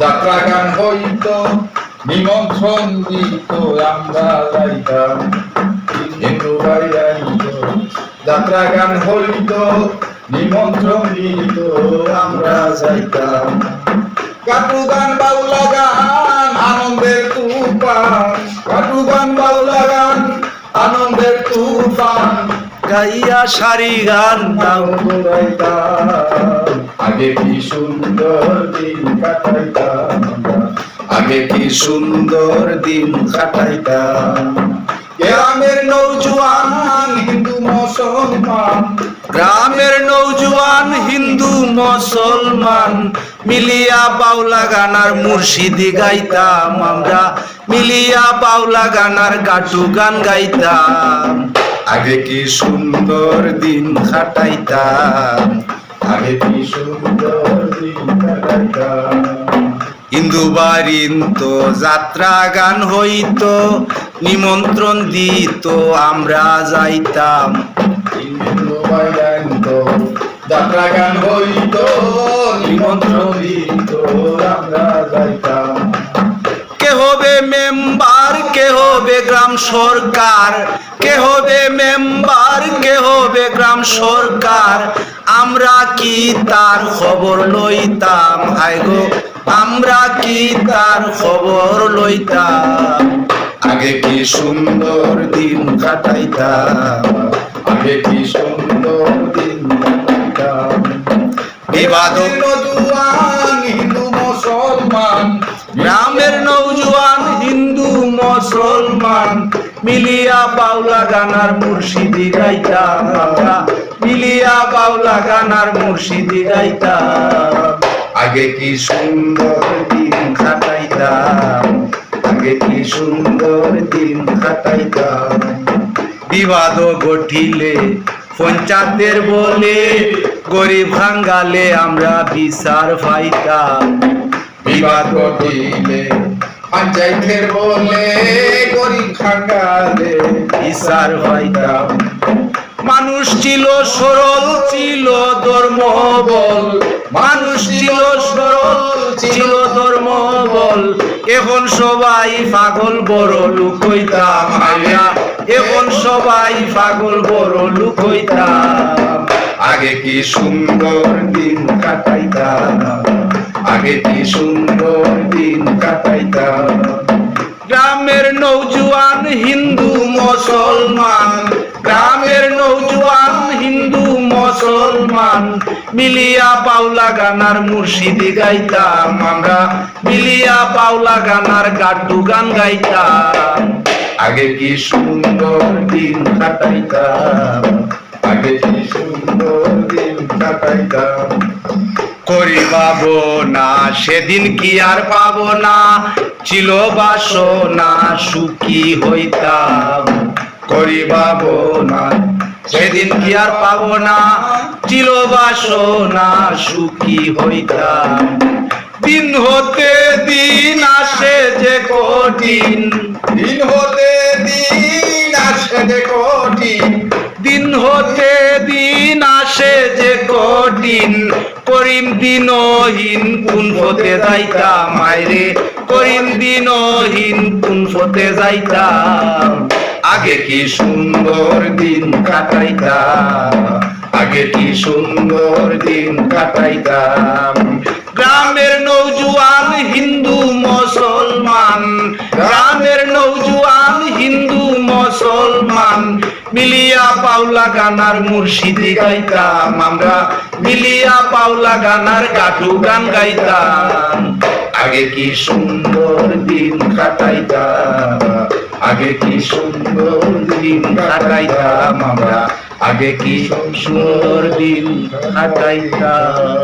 যাত্রা গান হইত নিমন্ত্রণ দিত আমরা যাইতাম। হিন্দু ভাই গাইত যাত্রা গান হইত নিমন্ত্রণ দিত আমরা যাইতাম কাটু গান বাউলা গান, আনন্দের তুফান। গাইয়া সারি গান নাম আগে কি সুন্দর দিন কাটাইতাম আগে কি সুন্দর দিন কাটাইতাম? গ্রামের নৌজওয়ান হিন্দু মুসলমান। গ্রামের নৌজওয়ান হিন্দু মুসলমান। মিলিয়া বাউলা গানার মুর্শিদি গাইতাম আমরা। মিলিয়া বাউলা গানার গাটু গান গাইতাম। আগে কি সুন্দর দিন কাটাইতাম? আগে কি সুন্দর দিন কাটাইতাম? হিন্দু বাড়িন্ত যাত্রা গান হইত নিমন্ত্রণ দিত আমরা যাইতাম। যাত্রা গান হইত নিমন্ত্রণ দিত আমরা যাইতাম। কে হবে মেম্বার? হবে গ্রাম সরকার। কে হবে মেম্বার কে হবে গ্রাম সরকার। আমরা কি তার খবর লইতাম? হায় গো আমরা কি তার খবর লইতাম? আগে কি সুন্দর দিন কাটাইতাম? আগে কি সুন্দর দিন কাটাইতাম? বিবাদ মিলিয়া বাউলা গানার মুর্শিদি গাইতাম আমরা মিলিয়া বাউলা গানার মুর্শিদি গাইতাম আগে কি সুন্দর দিন কাটাইতাম, আগে কি সুন্দর দিন কাটাইতাম। বিবাদ গঠিলে পঞ্চায়েতের বলে, গরিব ভাঙ্গালে আমরা বিচার পাইতাম। বিবাদ ঘটিলে পঞ্চায়েতের বলে, গরিব খাঙ্গালে বিচার পাইতাম মানুষ ছিল সরল, ছিল ধর্ম বল মানুষ ছিল সরল, ছিল ধর্ম বল এখন সবাই পাগল, বড় লোক হইতাম। এখন সবাই পাগল, বড় লোক হইতাম। আগে কি সুন্দর দিন কাটাইতাম? আগে কি সুন্দর দিন কাটাইতাম? গ্রামের নৌজওয়ান হিন্দু মুসলমান, গ্রামের নৌজওয়ান হিন্দু মুসলমান। মিলিয়া পাউলা গানার মুর্শিদি গাইতাম আমরা, মিলিয়া পাউলা গানার গাড্ডু গান গাইতাম। আগে কি সুন্দর দিন কাটাইতাম, আগে কি সুন্দর দিন কাটাইতাম। করি পাবো না সেদিন কি আর পাবো না? ছিল বাসনা সুখী হইতাম। করিবাব না সেদিন কি আর পাবো না? ছিল বাসনা সুখী হইতাম। দিন হতে দিন আসে যে কঠিন। দিন হতে দিন আসে যে কঠিন। দিন হতে দিন আসে যে কঠিন। করিম দিনহীন কোন পথে যাইতাম মাইরে? করিম দিনহীন কোন পথে যাইতাম আগে কি সুন্দর দিন কাটাইতাম আগে কি সুন্দর দিন কাটাইতাম গ্রামের নৌজওয়ান হিন্দু মুসলমান গ্রামের মিলিয়া পাউলা গানার মুর্শিদি গাইতাম আমরা। মিলিয়া পাউলা গানার গাটু গান গাইতাম। আগে কি সুন্দর দিন কাটাইতাম। আগে কি সুন্দর দিন কাটাইতাম আমরা। আগে কি সুন্দর দিন কাটাইতাম।